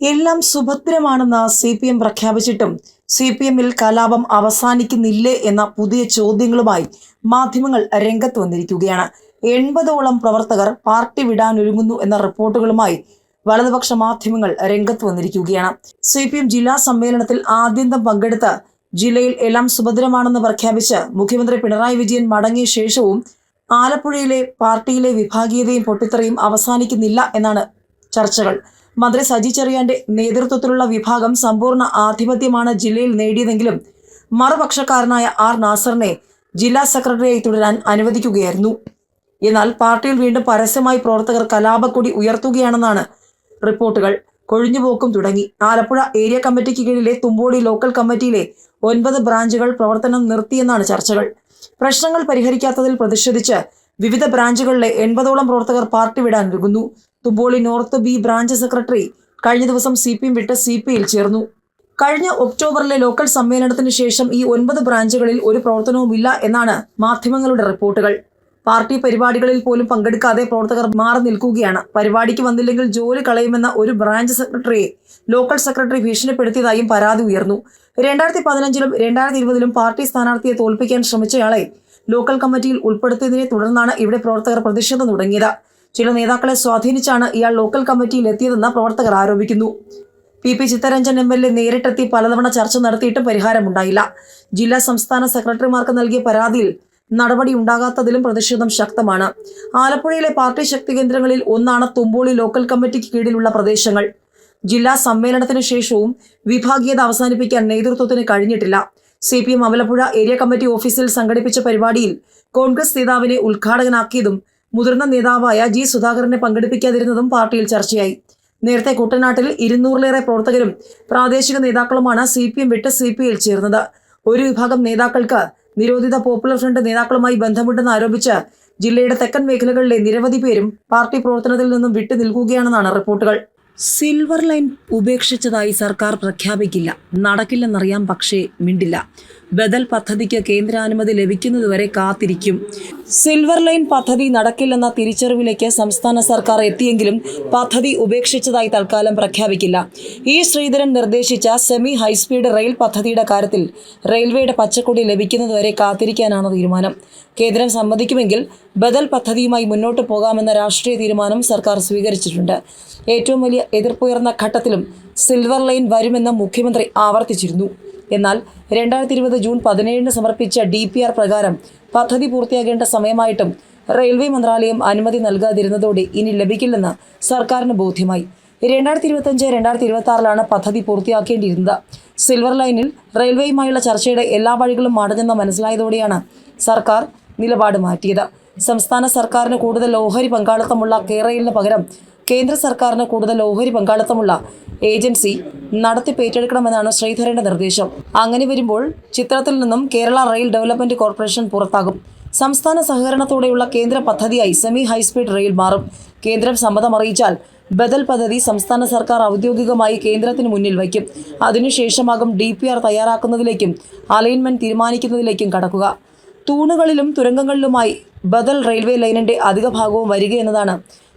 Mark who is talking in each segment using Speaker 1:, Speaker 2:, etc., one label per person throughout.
Speaker 1: എല്ലാം സുഭദ്രമാണെന്ന് C P M പ്രഖ്യാപിച്ചിട്ടും സി പി എമ്മിൽ കലാപം അവസാനിക്കുന്നില്ലേ എന്ന പുതിയ ചോദ്യങ്ങളുമായി മാധ്യമങ്ങൾ രംഗത്ത് വന്നിരിക്കുകയാണ്. എൺപതോളം പ്രവർത്തകർ പാർട്ടി വിടാനൊരുങ്ങുന്നു എന്ന റിപ്പോർട്ടുകളുമായി വലതുപക്ഷ മാധ്യമങ്ങൾ രംഗത്ത് വന്നിരിക്കുകയാണ്. സി പി എം ജില്ലാ സമ്മേളനത്തിൽ ആദ്യന്തം പങ്കെടുത്ത് ജില്ലയിൽ എല്ലാം സുഭദ്രമാണെന്ന് പ്രഖ്യാപിച്ച് മുഖ്യമന്ത്രി പിണറായി വിജയൻ മടങ്ങിയ ശേഷവും ആലപ്പുഴയിലെ പാർട്ടിയിലെ വിഭാഗീയതയും പൊട്ടിത്തെറിയും അവസാനിക്കുന്നില്ല എന്നാണ് ചർച്ചകൾ. മന്ത്രി സജി ചെറിയാന്റെ നേതൃത്വത്തിലുള്ള വിഭാഗം സമ്പൂർണ ആധിപത്യമാണ് ജില്ലയിൽ നേടിയതെങ്കിലും മറുപക്ഷക്കാരനായ ആർ നാസറിനെ ജില്ലാ സെക്രട്ടറിയായി തുടരാൻ അനുവദിക്കുകയായിരുന്നു. എന്നാൽ പാർട്ടിയിൽ വീണ്ടും പരസ്യമായി പ്രവർത്തകർ കലാപക്കൊടി ഉയർത്തുകയാണെന്നാണ് റിപ്പോർട്ടുകൾ. കൊഴിഞ്ഞുപോക്കും തുടങ്ങി. ആലപ്പുഴ ഏരിയ കമ്മിറ്റിക്ക് കീഴിലെ തുമ്പോടി ലോക്കൽ കമ്മിറ്റിയിലെ ഒൻപത് ബ്രാഞ്ചുകൾ പ്രവർത്തനം നിർത്തിയെന്നാണ് ചർച്ചകൾ. പ്രശ്നങ്ങൾ പരിഹരിക്കാത്തതിൽ പ്രതിഷേധിച്ച് വിവിധ ബ്രാഞ്ചുകളിലെ എൺപതോളം പ്രവർത്തകർ പാർട്ടി വിടാൻ Thumpoly north B branch secretary കഴിഞ്ഞ ദിവസം സി പി എം വിട്ട് സി പി യിൽ ചേർന്നു. കഴിഞ്ഞ ഒക്ടോബറിലെ ലോക്കൽ സമ്മേളനത്തിന് ശേഷം ഈ ഒൻപത് ബ്രാഞ്ചുകളിൽ ഒരു പ്രവർത്തനവുമില്ല എന്നാണ് മാധ്യമങ്ങളുടെ റിപ്പോർട്ടുകൾ. പാർട്ടി പരിപാടികളിൽ പോലും പങ്കെടുക്കാതെ പ്രവർത്തകർ മാറി നിൽക്കുകയാണ്. പരിപാടിക്ക് വന്നില്ലെങ്കിൽ ജോലി കളയുമെന്ന ഒരു ബ്രാഞ്ച് സെക്രട്ടറിയെ ലോക്കൽ സെക്രട്ടറി ഭീഷണിപ്പെടുത്തിയതായും പരാതി ഉയർന്നു. രണ്ടായിരത്തി പതിനഞ്ചിലും രണ്ടായിരത്തി ഇരുപതിലും പാർട്ടി സ്ഥാനാർത്ഥിയെ തോൽപ്പിക്കാൻ ശ്രമിച്ചയാളെ ലോക്കൽ കമ്മിറ്റിയിൽ ഉൾപ്പെടുത്തിയതിനെ തുടർന്നാണ് ഇവിടെ പ്രവർത്തകർ പ്രതിഷേധം തുടങ്ങിയത്. ചില നേതാക്കളെ സ്വാധീനിച്ചാണ് ഇയാൾ ലോക്കൽ കമ്മിറ്റിയിൽ എത്തിയതെന്ന് പ്രവർത്തകർ ആരോപിക്കുന്നു. P P Chitharanjan M L A നേരിട്ടെത്തി പലതവണ ചർച്ച നടത്തിയിട്ടും പരിഹാരമുണ്ടായില്ല. ജില്ലാ സംസ്ഥാന സെക്രട്ടറിമാർക്ക് നൽകിയ പരാതിയിൽ നടപടി ഉണ്ടാകാത്തതിലും പ്രതിഷേധം ശക്തമാണ്. ആലപ്പുഴയിലെ പാർട്ടി ശക്തി കേന്ദ്രങ്ങളിൽ ഒന്നാണ് തുമ്പോളി ലോക്കൽ കമ്മിറ്റിക്ക് കീഴിലുള്ള പ്രദേശങ്ങൾ. ജില്ലാ സമ്മേളനത്തിന് ശേഷവും വിഭാഗീയത അവസാനിപ്പിക്കാൻ നേതൃത്വത്തിന് കഴിഞ്ഞിട്ടില്ല. C P M Ambalappuzha area committee ഓഫീസിൽ സംഘടിപ്പിച്ച പരിപാടിയിൽ കോൺഗ്രസ് നേതാവിനെ ഉദ്ഘാടകനാക്കിയതും മുതിർന്ന നേതാവായ ജി സുധാകരനെ പങ്കെടുപ്പിക്കാതിരുന്നതും പാർട്ടിയിൽ ചർച്ചയായി. നേരത്തെ കുട്ടനാട്ടിൽ ഇരുന്നൂറിലേറെ പ്രവർത്തകരും പ്രാദേശിക നേതാക്കളുമാണ് സി പി എം വിട്ട് സി പി ഐയിൽ ചേർന്നത്. ഒരു വിഭാഗം നേതാക്കൾക്ക് നിരോധിത പോപ്പുലർ ഫ്രണ്ട് നേതാക്കളുമായി ബന്ധമുണ്ടെന്ന് ആരോപിച്ച് ജില്ലയുടെ തെക്കൻ മേഖലകളിലെ നിരവധി പേരും പാർട്ടി പ്രവർത്തനത്തിൽ നിന്നും വിട്ടു നിൽക്കുകയാണെന്നാണ് റിപ്പോർട്ടുകൾ. സിൽവർ ലൈൻ ഉപേക്ഷിച്ചതായി സർക്കാർ പ്രഖ്യാപിക്കില്ല. നടക്കില്ലെന്നറിയാം പക്ഷേ മിണ്ടില്ല. ബദൽ പദ്ധതിക്ക് കേന്ദ്രാനുമതി ലഭിക്കുന്നതുവരെ കാത്തിരിക്കും. സിൽവർ ലൈൻ പദ്ധതി നടക്കില്ലെന്ന തിരിച്ചറിവിലേക്ക് സംസ്ഥാന സർക്കാർ എത്തിയെങ്കിലും പദ്ധതി ഉപേക്ഷിച്ചതായി തൽക്കാലം പ്രഖ്യാപിക്കില്ല. ഇ ശ്രീധരൻ നിർദ്ദേശിച്ച സെമി ഹൈസ്പീഡ് റെയിൽ പദ്ധതിയുടെ കാര്യത്തിൽ റെയിൽവേയുടെ പച്ചക്കൊടി ലഭിക്കുന്നതുവരെ കാത്തിരിക്കാനാണ് തീരുമാനം. കേന്ദ്രം സമ്മതിക്കുമെങ്കിൽ ബദൽ പദ്ധതിയുമായി മുന്നോട്ട് പോകാമെന്ന രാഷ്ട്രീയ തീരുമാനം സർക്കാർ സ്വീകരിച്ചിട്ടുണ്ട്. ഏറ്റവും വലിയ എതിർപ്പുയർന്ന ഘട്ടത്തിലും സിൽവർ ലൈൻ വരുമെന്ന് മുഖ്യമന്ത്രി ആവർത്തിച്ചിരുന്നു. എന്നാൽ രണ്ടായിരത്തി ഇരുപത് ജൂൺ പതിനേഴിന് സമർപ്പിച്ച ഡി പി ആർ പ്രകാരം പദ്ധതി പൂർത്തിയാകേണ്ട സമയമായിട്ടും റെയിൽവേ മന്ത്രാലയം അനുമതി നൽകാതിരുന്നതോടെ ഇനി ലഭിക്കില്ലെന്ന് സർക്കാരിന് ബോധ്യമായി. രണ്ടായിരത്തി ഇരുപത്തഞ്ച് രണ്ടായിരത്തി ഇരുപത്തി ആറിലാണ് പദ്ധതി പൂർത്തിയാക്കേണ്ടിയിരുന്നത്. സിൽവർ ലൈനിൽ റെയിൽവേയുമായുള്ള ചർച്ചയുടെ എല്ലാ വഴികളും അടഞ്ഞെന്ന് മനസ്സിലായതോടെയാണ് സർക്കാർ നിലപാട് മാറ്റിയത്. സംസ്ഥാന സർക്കാരിന് കൂടുതൽ ഓഹരി പങ്കാളിത്തമുള്ള കേരളിന് പകരം കേന്ദ്ര സർക്കാരിന് കൂടുതൽ ഓഹരി പങ്കാളിത്തമുള്ള ഏജൻസി നടത്തിപ്പേറ്റെടുക്കണമെന്നാണ് ശ്രീധരന്റെ നിർദ്ദേശം. അങ്ങനെ വരുമ്പോൾ ചിത്രത്തിൽ നിന്നും കേരള റെയിൽ ഡെവലപ്മെന്റ് കോർപ്പറേഷൻ പുറത്താകും. സംസ്ഥാന സഹകരണത്തോടെയുള്ള കേന്ദ്ര പദ്ധതിയായി സെമി ഹൈസ്പീഡ് റെയിൽ മാറും. കേന്ദ്രം സമ്മതം അറിയിച്ചാൽ ബദൽ പദ്ധതി സംസ്ഥാന സർക്കാർ ഔദ്യോഗികമായി കേന്ദ്രത്തിന് മുന്നിൽ വയ്ക്കും. അതിനുശേഷമാകും ഡി പി ആർ തയ്യാറാക്കുന്നതിലേക്കും അലൈൻമെന്റ് തീരുമാനിക്കുന്നതിലേക്കും കടക്കുക. തൂണുകളിലും തുരങ്കങ്ങളിലുമായി ബദൽ റെയിൽവേ ലൈനിന്റെ അധിക ഭാഗവും വരിക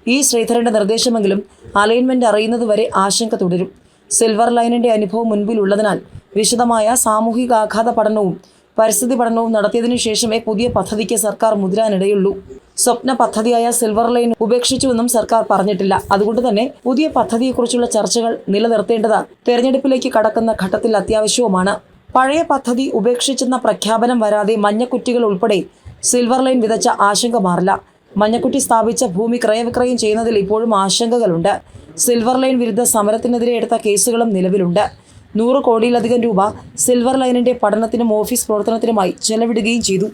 Speaker 1: ഈ ശ്രീധരന്റെ നിർദ്ദേശമെങ്കിലും അലൈൻമെന്റ് അറിയുന്നതുവരെ ആശങ്ക തുടരും. സിൽവർ ലൈനിന്റെ അനുഭവം മുൻപിലുള്ളതിനാൽ വിശദമായ സാമൂഹികാഘാത പഠനവും പരിസ്ഥിതി പഠനവും നടത്തിയതിനു ശേഷമേ പുതിയ പദ്ധതിക്ക് സർക്കാർ മുതിരാനിടയുള്ളൂ. സ്വപ്ന പദ്ധതിയായ സിൽവർ ലൈൻ ഉപേക്ഷിച്ചുവെന്നും സർക്കാർ പറഞ്ഞിട്ടില്ല. അതുകൊണ്ട് തന്നെ പുതിയ പദ്ധതിയെക്കുറിച്ചുള്ള ചർച്ചകൾ നിലനിർത്തേണ്ടത് തെരഞ്ഞെടുപ്പിലേക്ക് കടക്കുന്ന ഘട്ടത്തിൽ അത്യാവശ്യവുമാണ്. പഴയ പദ്ധതി ഉപേക്ഷിച്ചെന്ന പ്രഖ്യാപനം വരാതെ മഞ്ഞക്കുറ്റികൾ ഉൾപ്പെടെ സിൽവർ ലൈൻ വിതച്ച ആശങ്ക മാറില്ല. മഞ്ഞക്കുറ്റി സ്ഥാപിച്ച ഭൂമി ക്രയവിക്രയം ചെയ്യുന്നതിൽ ഇപ്പോഴും ആശങ്കകളുണ്ട്. സിൽവർ ലൈൻ വിരുദ്ധ സമരത്തിനെതിരെ എടുത്ത കേസുകളും നിലവിലുണ്ട്. നൂറ് കോടിയിലധികം രൂപ സിൽവർ ലൈനിന്റെ പഠനത്തിനും ഓഫീസ് പ്രവർത്തനത്തിനുമായി ചെലവിടുകയും ചെയ്തു.